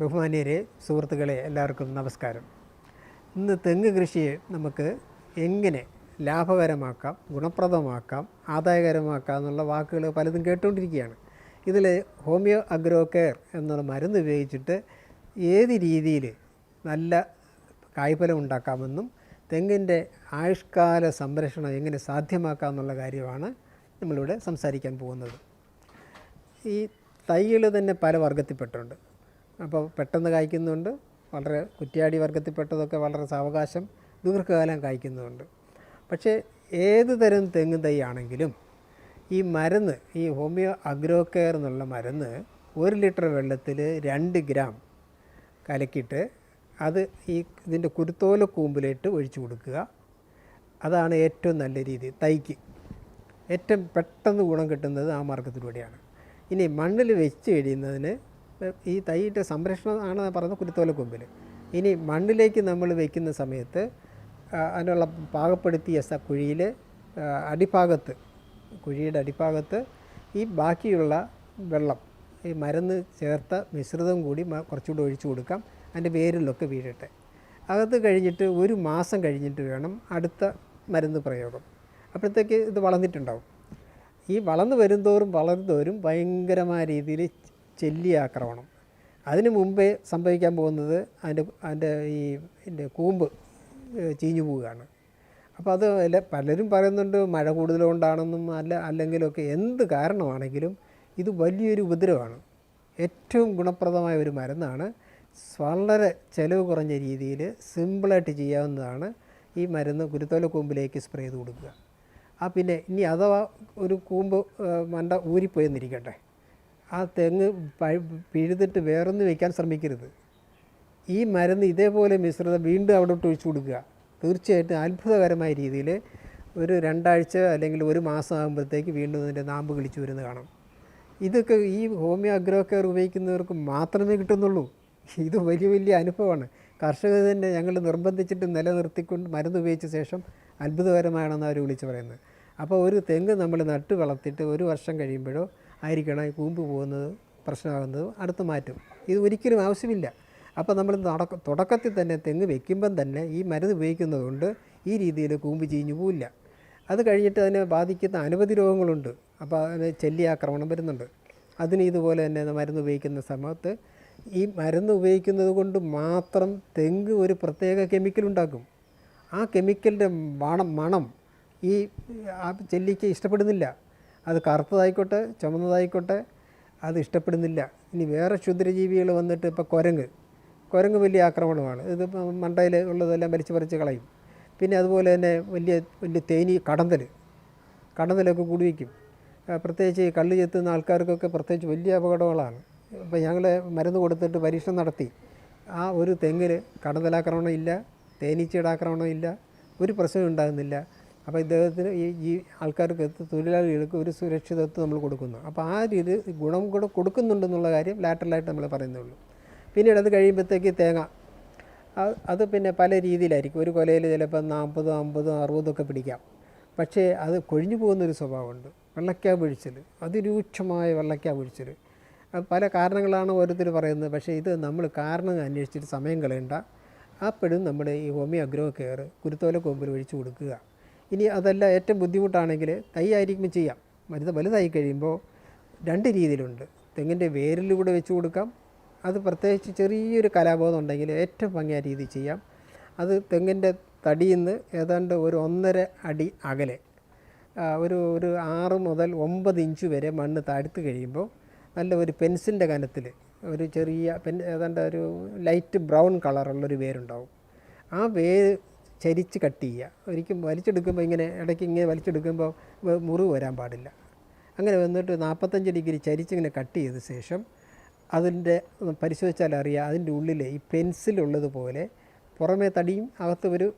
ബഹുമാന്യരെ സുഹൃത്തുക്കളെ എല്ലാവർക്കും നമസ്കാരം. ഇന്ന് തെങ്ങ് കൃഷിയെ നമുക്ക് എങ്ങനെ ലാഭകരമാക്കാം ഗുണപ്രദമാക്കാം ആദായകരമാക്കാം എന്നുള്ള വാക്കുകൾ പലതും കേട്ടുകൊണ്ടിരിക്കുകയാണ്. ഇതിൽ ഹോമിയോ അഗ്രോ കെയർ എന്നുള്ള മരുന്ന് ഉപയോഗിച്ചിട്ട് ഏത് രീതിയിൽ നല്ല കായ്ഫലം ഉണ്ടാക്കാമെന്നും തെങ്ങിന്റെ ആയുഷ്കാല സംരക്ഷണം എങ്ങനെ സാധ്യമാക്കാം എന്നുള്ള കാര്യമാണ് നമ്മളിവിടെ സംസാരിക്കാൻ പോകുന്നത്. ഈ തൈകൾ തന്നെ പല വർഗത്തിൽപ്പെട്ടുണ്ട് അപ്പോൾ പെട്ടെന്ന് കായ്ക്കുന്നുണ്ട്. വളരെ കുറ്റിയാടി വർഗത്തിൽപ്പെട്ടതൊക്കെ വളരെ സാവകാശം ദീർഘകാലം കായ്ക്കുന്നുണ്ട്. പക്ഷേ ഏത് തരം തെങ്ങ് തൈ ആണെങ്കിലും ഈ മരുന്ന് ഈ ഹോമിയോ അഗ്രോ കെയർ എന്നുള്ള മരുന്ന് ഒരു ലിറ്റർ വെള്ളത്തിൽ രണ്ട് ഗ്രാം കലക്കിയിട്ട് അത് ഈ ഇതിന്റെ കുരുത്തോല കൂമ്പിലിട്ട് ഒഴിച്ചു കൊടുക്കുക. അതാണ് ഏറ്റവും നല്ല രീതി തൈക്ക്. ഏറ്റവും പെട്ടെന്ന് ഗുണം കിട്ടുന്നത് ആ മാർഗത്തിലൂടെയാണ് ഇനി മണ്ണിൽ വെച്ച് കഴിയുന്നതിന് ഈ തൈയുടെ സംരക്ഷണം പറയുന്നത് കുരുത്തോല കൊമ്പിൽ ഇനി മണ്ണിലേക്ക് നമ്മൾ വയ്ക്കുന്ന സമയത്ത് അതിനുള്ള പാകപ്പെടുത്തിയ കുഴിയിൽ അടിഭാഗത്ത് കുഴിയുടെ അടിഭാഗത്ത് ഈ ബാക്കിയുള്ള വെള്ളം ഈ മരുന്ന് ചേർത്ത മിശ്രിതം കൂടി കുറച്ചുകൂടി ഒഴിച്ചു കൊടുക്കാം. അതിന്റെ വേരിലൊക്കെ വീഴട്ടെ. അകത്ത് കഴിഞ്ഞിട്ട് ഒരു മാസം കഴിഞ്ഞിട്ട് വേണം അടുത്ത മരുന്ന് പ്രയോഗം. അപ്പോഴത്തേക്ക് ഇത് വളർന്നിട്ടുണ്ടാവും. ഈ വളർന്നു വരുന്തോറും വളരുന്തോറും ഭയങ്കരമായ രീതിയിൽ ചെല്ലി ആക്രമണം. അതിന് മുമ്പേ സംഭവിക്കാൻ പോകുന്നത് അതിന്റെ അതിന്റെ ഈ എന്റെ കൂമ്പ് ചീഞ്ഞു പോവുകയാണ്. അപ്പോൾ അത് അല്ല പലരും പറയുന്നുണ്ട് മഴ കൂടുതലുകൊണ്ടാണെന്നും അല്ല അല്ലെങ്കിലൊക്കെ എന്ത് കാരണമാണെങ്കിലും ഇത് വലിയൊരു ഉപദ്രവമാണ്. ഏറ്റവും ഗുണപ്രദമായ ഒരു മരുന്നാണ്. വളരെ ചിലവ് കുറഞ്ഞ രീതിയിൽ സിമ്പിളായിട്ട് ചെയ്യാവുന്നതാണ് ഈ മരുന്ന് കുരുത്തോല കൂമ്പിലേക്ക് സ്പ്രേ ചെയ്ത് കൊടുക്കുക. ആ പിന്നെ ഇനി അഥവാ ഒരു കൂമ്പ് മണ്ട ഊരിപ്പോയെന്നിരിക്കട്ടെ ആ തെങ്ങ് പഴ- പിഴുതിട്ട് വേറൊന്ന് വയ്ക്കാൻ ശ്രമിക്കരുത്. ഈ മരുന്ന് ഇതേപോലെ മിശ്രിതം വീണ്ടും അവിടോട്ട് ഒഴിച്ചു കൊടുക്കുക. തീർച്ചയായിട്ടും അത്ഭുതകരമായ രീതിയിൽ ഒരു രണ്ടാഴ്ച അല്ലെങ്കിൽ ഒരു മാസം ആകുമ്പോഴത്തേക്ക് വീണ്ടും അതിന്റെ നാമ്പ് കിളിച്ചു വരുന്നത് കാണാം. ഇതൊക്കെ ഈ ഹോമിയോ അഗ്രോ കെയർ ഉപയോഗിക്കുന്നവർക്ക് മാത്രമേ കിട്ടുന്നുള്ളൂ. ഇത് വലിയ വലിയ അനുഭവമാണ്. കർഷകർ തന്നെ ഞങ്ങൾ നിർബന്ധിച്ചിട്ട് നിലനിർത്തിക്കൊണ്ട് മരുന്ന് ഉപയോഗിച്ച ശേഷം അത്ഭുതകരമാണെന്ന് അവർ വിളിച്ച് പറയുന്നത്. അപ്പോൾ ഒരു തെങ്ങ് നമ്മൾ നട്ട് വളർത്തിയിട്ട് ഒരു വർഷം കഴിയുമ്പോഴോ ആയിരിക്കണം ഈ കൂമ്പ് പോകുന്നത് പ്രശ്നമാകുന്നത് അടുത്ത് മാറ്റും. ഇത് ഒരിക്കലും ആവശ്യമില്ല. അപ്പോൾ നമ്മൾ നടക്ക തുടക്കത്തിൽ തന്നെ തെങ്ങ് വെക്കുമ്പം തന്നെ ഈ മരുന്ന് ഉപയോഗിക്കുന്നതുകൊണ്ട് ഈ രീതിയിൽ കൂമ്പ് ചീഞ്ഞു പോവില്ല. അത് കഴിഞ്ഞിട്ട് അതിനെ ബാധിക്കുന്ന അനവധി രോഗങ്ങളുണ്ട്. അപ്പോൾ അതിന് ചെല്ലി ആക്രമണം വരുന്നുണ്ട്. അതിന് ഇതുപോലെ തന്നെ മരുന്ന് ഉപയോഗിക്കുന്ന സമയത്ത് ഈ മരുന്ന് ഉപയോഗിക്കുന്നത് കൊണ്ട് മാത്രം തെങ്ങ് ഒരു പ്രത്യേക കെമിക്കൽ ഉണ്ടാക്കും. ആ കെമിക്കലിന്റെ മണം മണം ഈ ചെല്ലിക്ക് ഇഷ്ടപ്പെടുന്നില്ല. അത് കറുത്തതായിക്കോട്ടെ ചുമന്നതായിക്കോട്ടെ അത് ഇഷ്ടപ്പെടുന്നില്ല. ഇനി വേറെ ക്ഷുദ്രജീവികൾ വന്നിട്ട് ഇപ്പോൾ കുരങ്ങ്. കുരങ്ങ് വലിയ ആക്രമണമാണ്. ഇത് മണ്ടയിൽ ഉള്ളതെല്ലാം വലിച്ചു പറിച്ച് കളയും. പിന്നെ അതുപോലെ തന്നെ വലിയ വലിയ തേനി കടന്തൽ. കടന്തലൊക്കെ കൂടി വയ്ക്കും. പ്രത്യേകിച്ച് ഈ കള്ള് ചെത്തുന്ന ആൾക്കാർക്കൊക്കെ പ്രത്യേകിച്ച് വലിയ അപകടങ്ങളാണ്. ഇപ്പോൾ ഞങ്ങൾ മരുന്ന് കൊടുത്തിട്ട് പരീക്ഷണം നടത്തി. ആ ഒരു തെങ്ങിൽ കടന്തലാക്രമണം ഇല്ല തേനീച്ചയുടെ ആക്രമണം ഇല്ല ഒരു പ്രശ്നം ഉണ്ടാകുന്നില്ല. അപ്പോൾ ഇദ്ദേഹത്തിന് ഈ ആൾക്കാർക്ക് തൊഴിലാളികൾക്ക് ഒരു സുരക്ഷിതത്വം നമ്മൾ കൊടുക്കുന്നു. അപ്പോൾ ആ രീതി ഗുണം കൂടെ കൊടുക്കുന്നുണ്ടെന്നുള്ള കാര്യം ലാറ്ററലായിട്ട് നമ്മൾ പറയുന്നുള്ളൂ. പിന്നീട് അത് കഴിയുമ്പോഴത്തേക്ക് തേങ്ങ. അത് പിന്നെ പല രീതിയിലായിരിക്കും. ഒരു കൊലയിൽ ചിലപ്പോൾ നാൽപ്പതും അമ്പതും അറുപതും ഒക്കെ പിടിക്കാം. പക്ഷേ അത് കൊഴിഞ്ഞു പോകുന്നൊരു സ്വഭാവമുണ്ട്. വെള്ളക്കാ വീഴ്ചൽ അതിരൂക്ഷമായ വെള്ളക്കാ വീഴ്ചൽ പല കാരണങ്ങളാണ് ഓരോരുത്തർ പറയുന്നത്. പക്ഷേ ഇത് നമ്മൾ കാരണം അന്വേഷിച്ചിട്ട് സമയം കളയണ്ട. അപ്പോഴും നമ്മുടെ ഈ ഹോമിയോ അഗ്രോ കെയർ. കുരുത്തോല കൊമ്പിൽ ഒഴിച്ചു കൊടുക്കുക. ഇനി അതല്ല ഏറ്റവും ബുദ്ധിമുട്ടാണെങ്കിൽ തൈ ആയിരിക്കുമ്പോൾ ചെയ്യാം. മരുന്ന് വലുതായി കഴിയുമ്പോൾ രണ്ട് രീതിയിലുണ്ട്. തെങ്ങിന്റെ വേരിലൂടെ വെച്ച് കൊടുക്കാം. അത് പ്രത്യേകിച്ച് ചെറിയൊരു കലാബോധം ഉണ്ടെങ്കിൽ ഏറ്റവും ഭംഗിയായ രീതിയിൽ ചെയ്യാം. അത് തെങ്ങിന്റെ തടിയിൽ നിന്ന് ഏതാണ്ട് ഒരു ഒന്നര അടി അകലെ ഒരു ഒരു ആറ് മുതൽ ഒമ്പത് ഇഞ്ച് വരെ മണ്ണ് താഴ്ത്ത് കഴിയുമ്പോൾ നല്ല ഒരു പെൻസിലിന്റെ കനത്തിൽ ഒരു ചെറിയ പെൻ ഏതാണ്ട് ഒരു ലൈറ്റ് ബ്രൗൺ കളറുള്ളൊരു വേരുണ്ടാവും. ആ വേര് ചരിച്ച് കട്ട് ചെയ്യുക. ഒരിക്കലും വലിച്ചെടുക്കുമ്പോൾ ഇങ്ങനെ ഇടയ്ക്ക് ഇങ്ങനെ വലിച്ചെടുക്കുമ്പോൾ മുറിവ് വരാൻ പാടില്ല. അങ്ങനെ വന്നിട്ട് നാൽപ്പത്തഞ്ച് ഡിഗ്രി ചരിച്ചിങ്ങനെ കട്ട് ചെയ്ത ശേഷം അതിന്റെ പരിശോധിച്ചാൽ അറിയാം അതിന്റെ ഉള്ളിൽ ഈ പെൻസിലുള്ളതുപോലെ പുറമേ തടിയും അകത്ത് ഒരു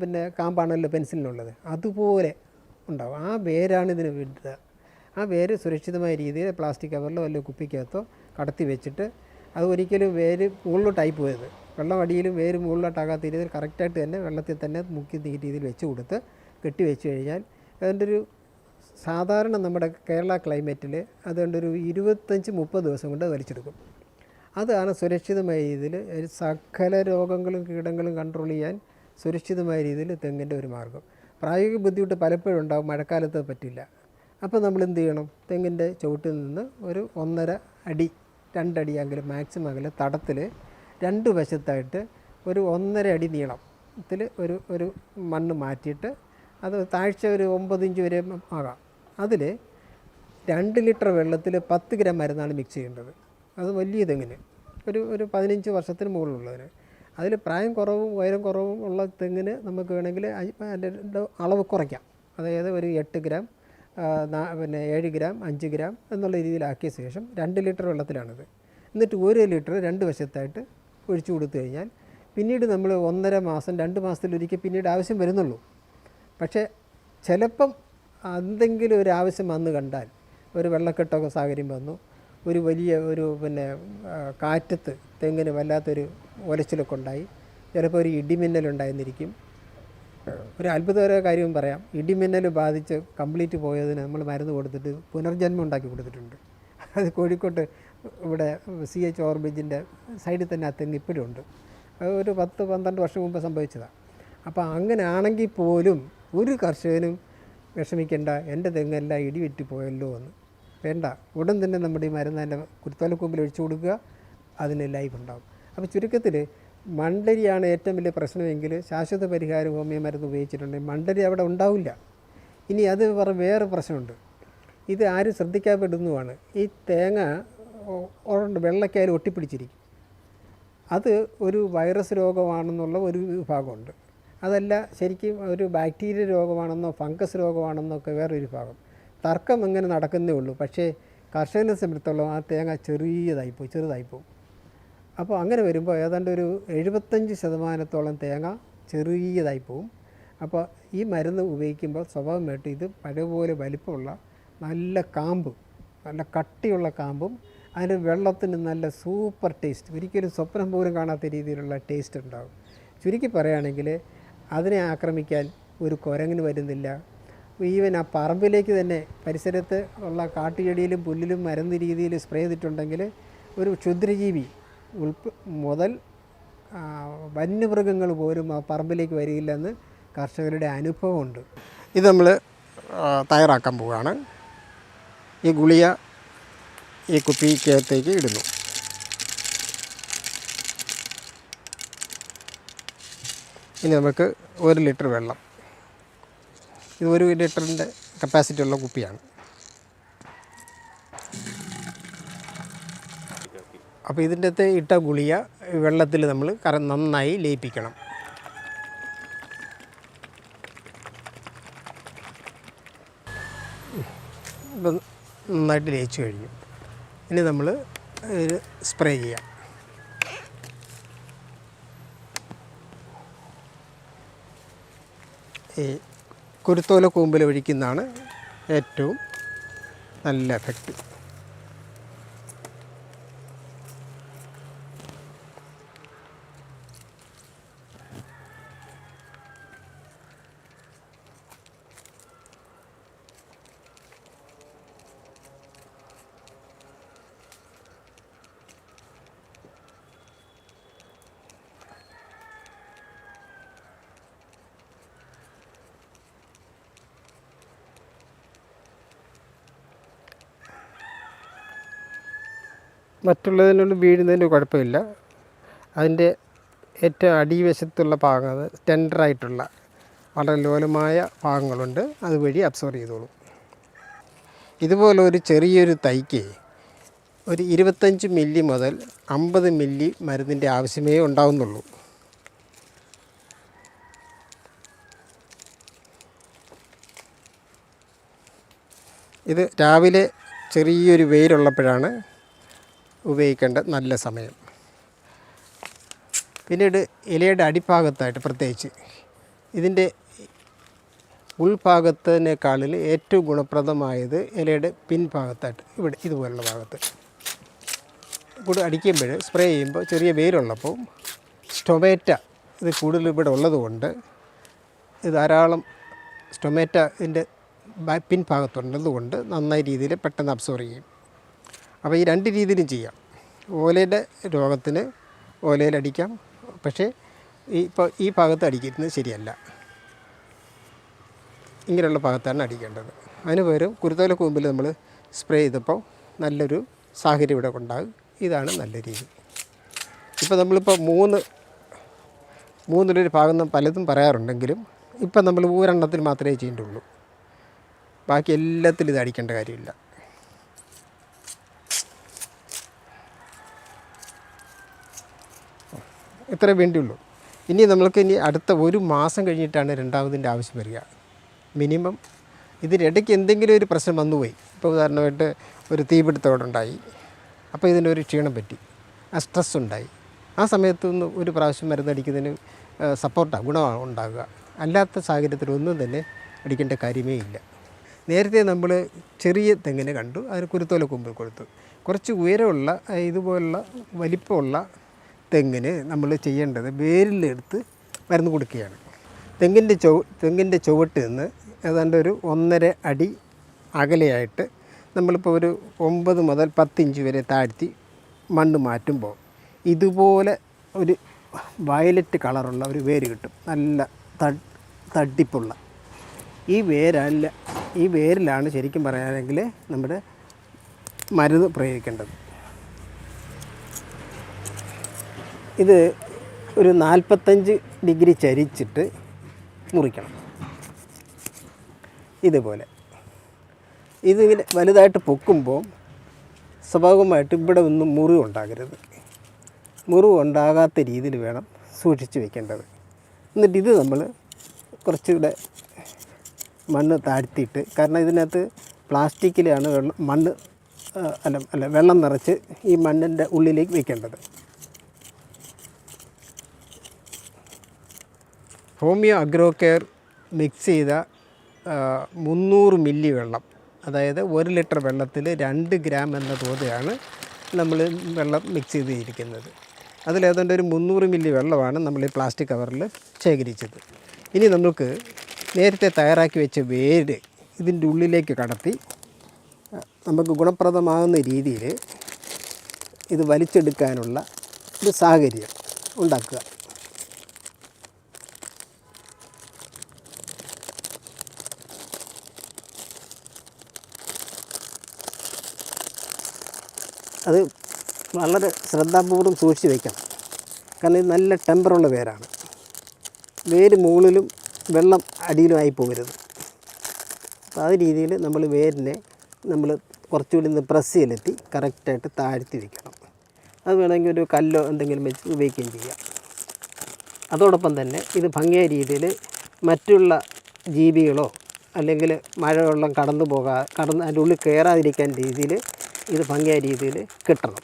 പിന്നെ കാമ്പാണല്ലോ പെൻസിലിനുള്ളത്. അതുപോലെ ഉണ്ടാവും. ആ വേരാണ് ഇതിന് വിടുക. ആ വേര് സുരക്ഷിതമായ രീതിയിൽ പ്ലാസ്റ്റിക് കവറിലോ അല്ലെങ്കിൽ കുപ്പിക്കകത്തോ കടത്തി വെച്ചിട്ട് അത് ഒരിക്കലും വേര് മുകളിലോട്ടായി പോയത്. വെള്ളം അടിയിലും വേര് മുകളിലോട്ടാകാത്ത രീതിയിൽ കറക്റ്റായിട്ട് തന്നെ വെള്ളത്തിൽ തന്നെ മുക്കി രീതിയിൽ വെച്ച് കൊടുത്ത് കെട്ടി വെച്ച് കഴിഞ്ഞാൽ അതിന്റെ ഒരു സാധാരണ നമ്മുടെ കേരള ക്ലൈമറ്റിൽ അതുകൊണ്ട് ഒരു ഇരുപത്തഞ്ച് മുപ്പത് ദിവസം കൊണ്ട് വലിച്ചെടുക്കും. അതാണ് സുരക്ഷിതമായ രീതിയിൽ സകല രോഗങ്ങളും കീടങ്ങളും കൺട്രോൾ ചെയ്യാൻ സുരക്ഷിതമായ രീതിയിൽ തെങ്ങിന്റെ ഒരു മാർഗം. പ്രായോഗിക ബുദ്ധിമുട്ട് പലപ്പോഴും ഉണ്ടാകും മഴക്കാലത്ത് പറ്റില്ല. അപ്പോൾ നമ്മൾ എന്ത് ചെയ്യണം? തെങ്ങിന്റെ ചുവട്ടിൽ നിന്ന് ഒരു ഒന്നര അടി രണ്ടടിയെങ്കിലും മാക്സിമം അകലെ തടത്തിൽ രണ്ട് വശത്തായിട്ട് ഒരു ഒന്നര അടി നീളത്തിൽ ഒരു ഒരു മണ്ണ് മാറ്റിയിട്ട് അത് താഴ്ച ഒരു ഒമ്പത് ഇഞ്ച് വരെ ആകാം. അതിൽ രണ്ട് ലിറ്റർ വെള്ളത്തിൽ പത്ത് ഗ്രാം മരുന്നാണ് മിക്സ് ചെയ്യേണ്ടത്. അത് വലിയ തെങ്ങിന് ഒരു ഒരു പതിനഞ്ച് വർഷത്തിന് മുകളിലുള്ളതിന്. അതിൽ പ്രായം കുറവും ഉയരം കുറവും ഉള്ള തെങ്ങിന് നമുക്ക് വേണമെങ്കിൽ അതിന്റെ അളവ് കുറയ്ക്കാം. അതായത് ഒരു എട്ട് ഗ്രാം പിന്നെ ഏഴ് ഗ്രാം അഞ്ച് ഗ്രാം എന്നുള്ള രീതിയിലാക്കിയ ശേഷം രണ്ട് ലിറ്റർ വെള്ളത്തിലാണിത്. എന്നിട്ട് ഒരു ലിറ്റർ രണ്ട് വശത്തായിട്ട് ഒഴിച്ചു കൊടുത്തു കഴിഞ്ഞാൽ പിന്നീട് നമ്മൾ ഒന്നര മാസം രണ്ട് മാസത്തിലൊരിക്കൽ പിന്നീട് ആവശ്യം വരുന്നുള്ളൂ. പക്ഷേ ചിലപ്പം എന്തെങ്കിലും ഒരു ആവശ്യം വന്ന് കണ്ടാൽ ഒരു വെള്ളക്കെട്ടൊക്കെ സാഹചര്യം വന്നു ഒരു വലിയ ഒരു പിന്നെ കാറ്റത്ത് തെങ്ങിന് വല്ലാത്തൊരു ഒലച്ചിലൊക്കെ ഉണ്ടായി ചിലപ്പോൾ ഒരു ഇടിമിന്നലുണ്ടായിരുന്നിരിക്കും ഒരു അത്ഭുതകരമായ കാര്യവും പറയാം. ഇടിമിന്നൽ ബാധിച്ച് കംപ്ലീറ്റ് പോയതിന് നമ്മൾ മരുന്ന് കൊടുത്തിട്ട് പുനർജന്മം ഉണ്ടാക്കി കൊടുത്തിട്ടുണ്ട്. അത് കോഴിക്കോട്ട് ഇവിടെ സി എച്ച് ഓർബിജിന്റെ സൈഡിൽ തന്നെ ആ തെങ്ങ് ഇപ്പോഴും ഉണ്ട് ഒരു പത്ത് പന്ത്രണ്ട് വർഷം മുമ്പ് സംഭവിച്ചതാണ്. അപ്പോൾ അങ്ങനെ ആണെങ്കിൽ പോലും ഒരു കർഷകനും വിഷമിക്കേണ്ട എന്റെ തെങ്ങെല്ലാം ഇടിവിറ്റ് പോയല്ലോ എന്ന്. വേണ്ട ഉടൻ തന്നെ നമ്മുടെ ഈ മരുന്ന് തന്നെ കുരുത്തോലക്കൂമ്പിൽ ഒഴിച്ചു കൊടുക്കുക അതിന് ലൈഫ് ഉണ്ടാകും അപ്പോൾ ചുരുക്കത്തിൽ മണ്ടരിയാണ് ഏറ്റവും വലിയ പ്രശ്നമെങ്കിൽ ശാശ്വത പരിഹാരം ഹോമിയോ മരുന്ന് ഉപയോഗിച്ചിട്ടുണ്ടെങ്കിൽ മണ്ടരി അവിടെ ഉണ്ടാവില്ല. ഇനി അത് വേറെ പ്രശ്നമുണ്ട്. ഇത് ആരും ശ്രദ്ധിക്കാപ്പെടുന്നതുമാണ് ഈ തേങ്ങ ഉണ്ട് വെള്ളക്കായാലും ഒട്ടിപ്പിടിച്ചിരിക്കും. അത് ഒരു വൈറസ് രോഗമാണെന്നുള്ള ഒരു വിഭാഗമുണ്ട്. അതല്ല ശരിക്കും ഒരു ബാക്ടീരിയ രോഗമാണെന്നോ ഫംഗസ് രോഗമാണെന്നോ ഒക്കെ വേറൊരു വിഭാഗം. തർക്കം ഇങ്ങനെ നടക്കുന്നേ ഉള്ളൂ. പക്ഷേ കർഷകനെ സംബന്ധിച്ചിടത്തോളം ആ തേങ്ങ ചെറിയതായിപ്പോയി ചെറുതായിപ്പോവും അപ്പോൾ അങ്ങനെ വരുമ്പോൾ ഏതാണ്ട് ഒരു എഴുപത്തഞ്ച് ശതമാനത്തോളം തേങ്ങ ചെറിയതായിപ്പോവും അപ്പോൾ ഈ മരുന്ന് ഉപയോഗിക്കുമ്പോൾ സ്വഭാവമായിട്ട് ഇത് പഴയപോലെ വലിപ്പമുള്ള നല്ല കാമ്പ് നല്ല കട്ടിയുള്ള കാമ്പും അതിന് വെള്ളത്തിന് നല്ല സൂപ്പർ ടേസ്റ്റ്. ഒരിക്കലും സ്വപ്നം പോലും കാണാത്ത രീതിയിലുള്ള ടേസ്റ്റ് ഉണ്ടാകും ചുരുക്കി പറയുകയാണെങ്കിൽ അതിനെ ആക്രമിക്കാൻ ഒരു കുരങ്ങിന് വരുന്നില്ല. ഈവൻ ആ പറമ്പിലേക്ക് തന്നെ പരിസരത്ത് ഉള്ള കാട്ടുചെടിയിലും പുല്ലിലും മരുന്ന് രീതിയിൽ സ്പ്രേ ചെയ്തിട്ടുണ്ടെങ്കിൽ ഒരു ക്ഷുദ്രജീവി ഉൾപ്പ് മുതൽ വന്യമൃഗങ്ങൾ പോലും ആ പറമ്പിലേക്ക് വരികയില്ലെന്ന് കർഷകരുടെ അനുഭവമുണ്ട്. ഇത് നമ്മൾ തയ്യാറാക്കാൻ പോവുകയാണ്. ഈ ഗുളിക ഈ കുപ്പിക്കകത്തേക്ക് ഇടുന്നു. ഇനി നമുക്ക് ഒരു ലിറ്റർ വെള്ളം. ഇത് ഒരു ലിറ്ററിന്റെ കപ്പാസിറ്റി ഉള്ള കുപ്പിയാണ്. അപ്പോൾ ഇതിന്റെ അകത്ത് ഇട്ട ഗുളിക വെള്ളത്തിൽ നമ്മൾ കറ നന്നായി ലയിപ്പിക്കണം. നന്നായിട്ട് ലയിച്ചു കഴിഞ്ഞു. ഇനി നമ്മൾ സ്പ്രേ ചെയ്യാം. ഈ കുരുത്തോല കൂമ്പിൽ ഒഴിക്കുന്നതാണ് ഏറ്റവും നല്ല എഫക്റ്റ്. മറ്റുള്ളതിനോട് വീഴുന്നതിന് കുഴപ്പമില്ല. അതിന്റെ ഏറ്റവും അടിവശത്തുള്ള ഭാഗം അത് ടെൻഡറായിട്ടുള്ള വളരെ ലോലമായ ഭാഗങ്ങളുണ്ട്. അതുവഴി അബ്സോർവ് ചെയ്തോളും. ഇതുപോലെ ഒരു ചെറിയൊരു തൈക്ക് ഒരു ഇരുപത്തഞ്ച് മില്ലി മുതൽ അമ്പത് മില്ലി മരുന്നിന്റെ ആവശ്യമേ ഉണ്ടാവുന്നുള്ളൂ. ഇത് രാവിലെ ചെറിയൊരു വെയിലുള്ളപ്പോഴാണ് ഉപയോഗിക്കേണ്ട നല്ല സമയം. പിന്നീട് ഇലയുടെ അടിഭാഗത്തായിട്ട് പ്രത്യേകിച്ച് ഇതിന്റെ ഉൾഭാഗത്തിനേക്കാളിൽ ഏറ്റവും ഗുണപ്രദമായത് ഇലയുടെ പിൻഭാഗത്തായിട്ട് ഇവിടെ ഇതുപോലുള്ള ഭാഗത്ത്. കൂടെ അടിക്കുമ്പോൾ സ്പ്രേ ചെയ്യുമ്പോൾ ചെറിയ വെയിലുള്ളപ്പോൾ സ്റ്റൊമേറ്റ ഇത് കൂടുതൽ ഇവിടെ ഉള്ളതുകൊണ്ട് ഇത് ധാരാളം സ്റ്റൊമേറ്റ ഇതിന്റെ പിൻഭാഗത്തുള്ളതുകൊണ്ട് നന്നായി രീതിയിൽ പെട്ടെന്ന് അബ്സോർവ് ചെയ്യും. അപ്പോൾ ഈ രണ്ട് രീതിയിലും ചെയ്യാം. ഓലയുടെ രോഗത്തിന് ഓലയിലടിക്കാം പക്ഷേ ഈ ഇപ്പോൾ ഈ ഭാഗത്ത് അടിക്കുന്നത് ശരിയല്ല. ഇങ്ങനെയുള്ള ഭാഗത്താണ് അടിക്കേണ്ടത്. അതിന് പകരം കുരുത്തോല കൂമ്പിൽ നമ്മൾ സ്പ്രേ ചെയ്തപ്പോൾ നല്ലൊരു സാഹചര്യം ഇവിടെ ഉണ്ടാകും ഇതാണ് നല്ല രീതി. ഇപ്പോൾ നമ്മളിപ്പോൾ മൂന്ന് മൂന്നിലൊരു ഭാഗം എന്ന് പലതും പറയാറുണ്ടെങ്കിലും ഇപ്പം നമ്മൾ ഒരെണ്ണത്തിൽ മാത്രമേ ചെയ്യേണ്ടുള്ളൂ. ബാക്കി എല്ലാത്തിലും ഇത് അടിക്കേണ്ട കാര്യമില്ല. ഇത്രേ വേണ്ടിയുള്ളൂ. ഇനി നമ്മൾക്ക് ഇനി അടുത്ത ഒരു മാസം കഴിഞ്ഞിട്ടാണ് രണ്ടാമതിന്റെ ആവശ്യം വരിക. മിനിമം ഇതിനിടയ്ക്ക് എന്തെങ്കിലും ഒരു പ്രശ്നം വന്നുപോയി. ഇപ്പോൾ ഉദാഹരണമായിട്ട് ഒരു തീപിടുത്തോടുണ്ടായി അപ്പോൾ ഇതിനൊരു ക്ഷീണം പറ്റി. ആ സ്ട്രെസ് ഉണ്ടായി. ആ സമയത്തൊന്ന് ഒരു പ്രാവശ്യം മരുന്നടിക്കുന്നതിന് സപ്പോർട്ടാണ് ഗുണമാണ് ഉണ്ടാകുക അല്ലാത്ത സാഹചര്യത്തിലൊന്നും തന്നെ അടിക്കേണ്ട കാര്യമേ ഇല്ല. നേരത്തെ നമ്മൾ ചെറിയ തെങ്ങിനെ കണ്ടു. അതിന് കുരുത്തോല കൊമ്പിൽ കൊടുത്തു. കുറച്ച് ഉയരമുള്ള ഇതുപോലുള്ള വലിപ്പമുള്ള തെങ്ങിന് നമ്മൾ ചെയ്യേണ്ടത് വേരിലെടുത്ത് മരുന്ന് കൊടുക്കുകയാണ്. തെങ്ങിന്റെ ചൊ തെങ്ങിന്റെ ചുവട്ടിൽ നിന്ന് ഏതാണ്ട് ഒരു ഒന്നര അടി അകലെയായിട്ട് നമ്മളിപ്പോൾ ഒരു ഒമ്പത് മുതൽ പത്തിഞ്ച് വരെ താഴ്ത്തി മണ്ണ് മാറ്റുമ്പോൾ ഇതുപോലെ ഒരു വയലറ്റ് കളറുള്ള ഒരു വേര് കിട്ടും. നല്ല തട് തട്ടിപ്പുള്ള ഈ വേരല്ല ഈ വേരിലാണ് ശരിക്കും പറയുകയാണെങ്കിൽ നമ്മുടെ മരുന്ന് പ്രയോഗിക്കേണ്ടത്. ഇത് ഒരു നാൽപ്പത്തഞ്ച് ഡിഗ്രി ചരിച്ചിട്ട് മുറിക്കണം. ഇതുപോലെ. ഇതിങ്ങനെ വലുതായിട്ട് പൊക്കുമ്പോൾ സ്വാഭാവികമായിട്ട് ഇവിടെ ഒന്നും മുറിവ് ഉണ്ടാകരുത്. മുറിവ് ഉണ്ടാകാത്ത രീതിയിൽ വേണം സൂക്ഷിച്ച് വെക്കേണ്ടത്. എന്നിട്ട് ഇത് നമ്മൾ കുറച്ചുകൂടെ മണ്ണ് താഴ്ത്തിയിട്ട് കാരണം ഇതിനകത്ത് പ്ലാസ്റ്റിക്കിലാണ് വെള്ളം മണ്ണ് അല്ല അല്ല വെള്ളം നിറച്ച് ഈ മണ്ണിന്റെ ഉള്ളിലേക്ക് വെക്കേണ്ടത്. ഹോമിയോ അഗ്രോ കെയർ മിക്സ് ചെയ്ത മുന്നൂറ് മില്ലി വെള്ളം അതായത് ഒരു ലിറ്റർ വെള്ളത്തിൽ രണ്ട് ഗ്രാം എന്ന തോതിലാണ് നമ്മൾ വെള്ളം മിക്സ് ചെയ്തിരിക്കുന്നത്. അതിലേതാണ്ട് ഒരു മുന്നൂറ് മില്ലി വെള്ളമാണ് നമ്മൾ ഈ പ്ലാസ്റ്റിക് കവറിൽ ശേഖരിച്ചത്. ഇനി നമുക്ക് നേരത്തെ തയ്യാറാക്കി വെച്ച വേര് ഇതിന്റെ ഉള്ളിലേക്ക് കടത്തി നമുക്ക് ഗുണപ്രദമാകുന്ന രീതിയിൽ ഇത് വലിച്ചെടുക്കാനുള്ള ഒരു സാഹചര്യം ഉണ്ടാക്കുക. അത് വളരെ ശ്രദ്ധാപൂർവം സൂക്ഷിച്ച് വയ്ക്കണം കാരണം ഇത് നല്ല ടെമ്പറുള്ള വേരാണ്. വേര് മുകളിലും വെള്ളം അടിയിലുമായി പോകരുത്. അപ്പോൾ ആ രീതിയിൽ നമ്മൾ വേരിനെ നമ്മൾ കുറച്ചുകൂടി ഒന്ന് പ്രസ് ചെയ്തെത്തി കറക്റ്റായിട്ട് താഴ്ത്തി വയ്ക്കണം അത് വേണമെങ്കിൽ ഒരു കല്ലോ എന്തെങ്കിലും വെച്ച് ഉപയോഗിക്കുകയും ചെയ്യാം. അതോടൊപ്പം തന്നെ ഇത് ഭംഗിയായ രീതിയിൽ മറ്റുള്ള ജീവികളോ അല്ലെങ്കിൽ മഴവെള്ളം കടന്നു പോകാ കടന്ന് അതിന്റെ ഉള്ളിൽ കയറാതിരിക്കാൻ രീതിയിൽ ഇത് ഭംഗിയായ രീതിയിൽ കിട്ടണം.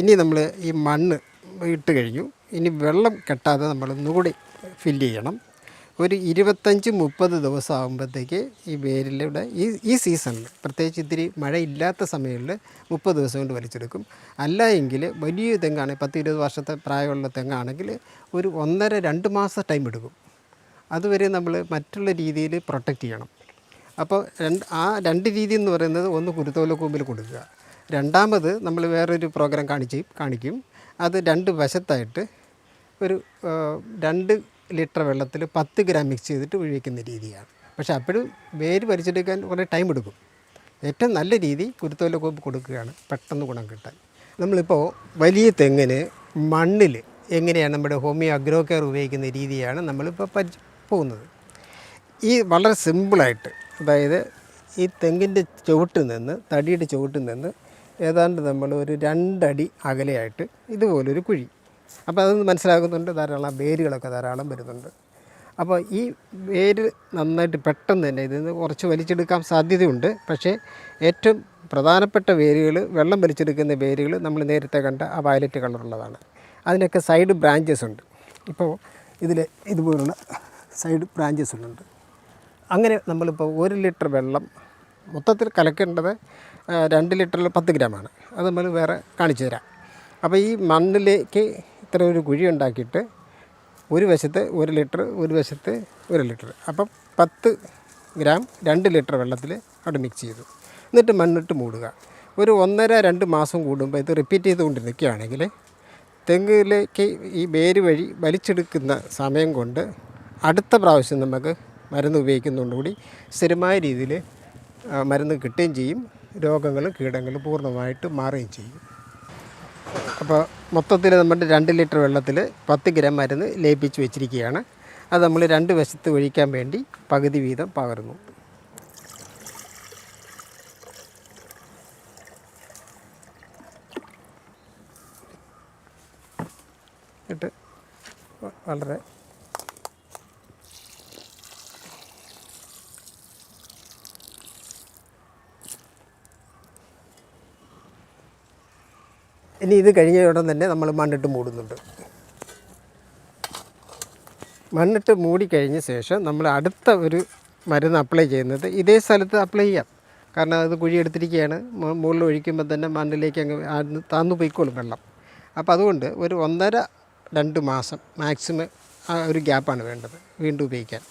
ഇനി നമ്മൾ ഈ മണ്ണ് ഇട്ട് കഴിഞ്ഞു. ഇനി വെള്ളം കെട്ടാതെ നമ്മൾ ഒന്നുകൂടി ഫില്ല് ചെയ്യണം. ഒരു ഇരുപത്തഞ്ച് മുപ്പത് ദിവസം ആകുമ്പോഴത്തേക്ക് ഈ വേരിലൂടെ ഈ ഈ സീസണിൽ പ്രത്യേകിച്ച് ഇത്തിരി മഴയില്ലാത്ത സമയങ്ങളിൽ മുപ്പത് ദിവസം കൊണ്ട് വലിച്ചെടുക്കും അല്ല എങ്കിൽ വലിയ തെങ്ങാണെങ്കിൽ പത്ത് ഇരുപത് വർഷത്തെ പ്രായമുള്ള തെങ്ങാണെങ്കിൽ ഒരു ഒന്നര രണ്ട് മാസം ടൈം എടുക്കും. അതുവരെ നമ്മൾ മറ്റുള്ള രീതിയിൽ പ്രൊട്ടക്റ്റ് ചെയ്യണം. അപ്പോൾ രണ്ട് ആ രണ്ട് രീതി എന്ന് പറയുന്നത് ഒന്ന് കുരുത്തോല കൂമ്പിൽ കൊടുക്കുക. രണ്ടാമത് നമ്മൾ വേറൊരു പ്രോഗ്രാം കാണിച്ച് കാണിക്കും. അത് രണ്ട് വശത്തായിട്ട് ഒരു രണ്ട് ലിറ്റർ വെള്ളത്തിൽ പത്ത് ഗ്രാം മിക്സ് ചെയ്തിട്ട് ഒഴിക്കുന്ന രീതിയാണ്. പക്ഷേ അപ്പോഴും വേര് വലിച്ചെടുക്കാൻ കുറേ ടൈം എടുക്കും. ഏറ്റവും നല്ല രീതി കുരുത്തോല കോപ്പ് കൊടുക്കുകയാണ് പെട്ടെന്ന് ഗുണം കിട്ടാൻ. നമ്മളിപ്പോൾ വലിയ തെങ്ങിന് മണ്ണിൽ എങ്ങനെയാണ് നമ്മുടെ ഹോമിയോ അഗ്രോ കെയർ ഉപയോഗിക്കുന്ന രീതിയാണ് നമ്മളിപ്പോൾ പരി പോകുന്നത്. ഈ വളരെ സിമ്പിളായിട്ട് അതായത് ഈ തെങ്ങിന്റെ ചുവട്ടിൽ നിന്ന് തടിയുടെ ചുവട്ടിൽ നിന്ന് ഏതാണ്ട് നമ്മൾ ഒരു രണ്ടടി അകലെയായിട്ട് ഇതുപോലൊരു കുഴി അപ്പോൾ അതൊന്ന് മനസ്സിലാകുന്നുണ്ട് ധാരാളം വേരുകളൊക്കെ ധാരാളം വരുന്നുണ്ട്. അപ്പോൾ ഈ വേര് നന്നായിട്ട് പെട്ടെന്ന് തന്നെ ഇതിൽ നിന്ന് കുറച്ച് വലിച്ചെടുക്കാൻ സാധ്യതയുണ്ട്. പക്ഷേ ഏറ്റവും പ്രധാനപ്പെട്ട വേരുകൾ വെള്ളം വലിച്ചെടുക്കുന്ന വേരുകൾ നമ്മൾ നേരത്തെ കണ്ട ആ വയലറ്റ് കളറുള്ളതാണ് അതിനൊക്കെ സൈഡ് ബ്രാഞ്ചസ് ഉണ്ട്. ഇപ്പോൾ ഇതിൽ ഇതുപോലുള്ള സൈഡ് ബ്രാഞ്ചസ് ഉണ്ട്. അങ്ങനെ നമ്മളിപ്പോൾ ഒരു ലിറ്റർ വെള്ളം മൊത്തത്തിൽ കലക്കേണ്ടത് രണ്ട് ലിറ്ററിൽ പത്ത് ഗ്രാമാണ്. അത് നമ്മൾ വേറെ കാണിച്ചു തരാം. അപ്പോൾ ഈ മണ്ണിലേക്ക് ഇത്ര ഒരു കുഴി ഉണ്ടാക്കിയിട്ട് ഒരു വശത്ത് ഒരു ലിറ്റർ ഒരു വശത്ത് ഒരു ലിറ്റർ. അപ്പം പത്ത് ഗ്രാം രണ്ട് ലിറ്റർ വെള്ളത്തിൽ അവിടെ മിക്സ് ചെയ്തു. എന്നിട്ട് മണ്ണിട്ട് മൂടുക. ഒരു ഒന്നര രണ്ട് മാസം കൂടുമ്പോൾ ഇത് റിപ്പീറ്റ് ചെയ്തുകൊണ്ട് നിൽക്കുകയാണെങ്കിൽ തെങ്ങിലേക്ക് ഈ വേര് വഴി വലിച്ചെടുക്കുന്ന സമയം കൊണ്ട് അടുത്ത പ്രാവശ്യം നമുക്ക് മരുന്ന് ഉപയോഗിക്കുന്നതോടുകൂടി സ്ഥിരമായ രീതിയിൽ മരുന്ന് കിട്ടുകയും ചെയ്യും. രോഗങ്ങളും കീടങ്ങളും പൂർണമായിട്ട് മാറുകയും ചെയ്യും. അപ്പോൾ മൊത്തത്തിൽ നമ്മുടെ രണ്ട് ലിറ്റർ വെള്ളത്തിൽ പത്ത് ഗ്രാം മരുന്ന് ലയിപ്പിച്ച് വെച്ചിരിക്കുകയാണ്. അത് നമ്മൾ രണ്ട് വശത്ത് ഒഴിക്കാൻ വേണ്ടി പകുതി വീതം പകർന്നു. എന്നിട്ട് വളരെ ഇനി ഇത് കഴിഞ്ഞ ഉടൻ തന്നെ നമ്മൾ മണ്ണിട്ട് മൂടുന്നുണ്ട്. മണ്ണിട്ട് മൂടിക്കഴിഞ്ഞ ശേഷം നമ്മൾ അടുത്ത ഒരു മരുന്ന് അപ്ലൈ ചെയ്യുന്നത് ഇതേ സ്ഥലത്ത് അപ്ലൈ ചെയ്യാം. കാരണം അത് കുഴി എടുത്തിരിക്കുകയാണ്. മുകളിൽ ഒഴിക്കുമ്പോൾ തന്നെ മണ്ണിലേക്ക് അങ്ങ് താന്നു പോയിക്കോളും വെള്ളം. അപ്പോൾ അതുകൊണ്ട് ഒരു ഒന്നര രണ്ട് മാസം മാക്സിമം ആ ഒരു ഗ്യാപ്പാണ് വേണ്ടത് വീണ്ടും ഉപയോഗിക്കാൻ.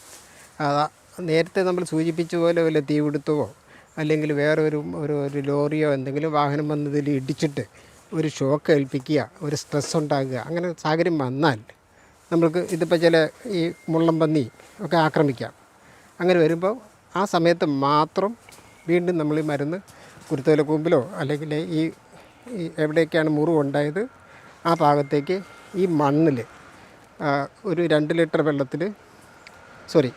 അതാ നേരത്തെ നമ്മൾ സൂചിപ്പിച്ച പോലെ വല്ല തീപിടുത്തമോ അല്ലെങ്കിൽ വേറെ ഒരു ഒരു ലോറിയോ എന്തെങ്കിലും വാഹനം വന്നതിൽ ഇടിച്ചിട്ട് ഒരു ഷോക്ക് ഏൽപ്പിക്കുക ഒരു സ്ട്രെസ് ഉണ്ടാകുക അങ്ങനെ സാഹചര്യം വന്നാൽ നമ്മൾക്ക് ഇതിപ്പോൾ ചില ഈ മുള്ളം പന്നി ഒക്കെ ആക്രമിക്കാം. അങ്ങനെ വരുമ്പോൾ ആ സമയത്ത് മാത്രം വീണ്ടും നമ്മൾ ഈ മരുന്ന് കുരുത്തോല കൂമ്പിലോ അല്ലെങ്കിൽ ഈ എവിടെയൊക്കെയാണ് മുറിവുണ്ടായത് ആ ഭാഗത്തേക്ക് ഈ മണ്ണിൽ ഒരു രണ്ട് ലിറ്റർ വെള്ളത്തിൽ സോറി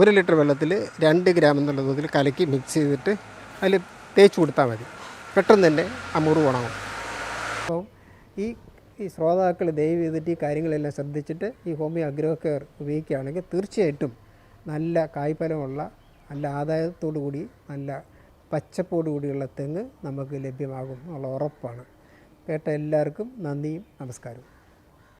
ഒരു ലിറ്റർ വെള്ളത്തിൽ രണ്ട് ഗ്രാം എന്നുള്ള തോതിൽ കലക്കി മിക്സ് ചെയ്തിട്ട് അതിൽ തേച്ച് കൊടുത്താൽ മതി. പെട്ടെന്ന് തന്നെ ആ മുറിവ് ഉണങ്ങും. അപ്പോൾ ഈ ഈ ശ്രോതാക്കൾ ദയവ് ചെയ്തിട്ട് ഈ കാര്യങ്ങളെല്ലാം ശ്രദ്ധിച്ചിട്ട് ഈ ഹോമിയോ അഗ്രോ കെയർ ഉപയോഗിക്കുകയാണെങ്കിൽ തീർച്ചയായിട്ടും നല്ല കായ്ഫലമുള്ള നല്ല ആദായത്തോടു കൂടി നല്ല പച്ചപ്പോടു കൂടിയുള്ള തെങ്ങ് നമുക്ക് ലഭ്യമാകും എന്നുള്ള ഉറപ്പാണ്. കേട്ട എല്ലാവർക്കും നന്ദിയും നമസ്കാരവും.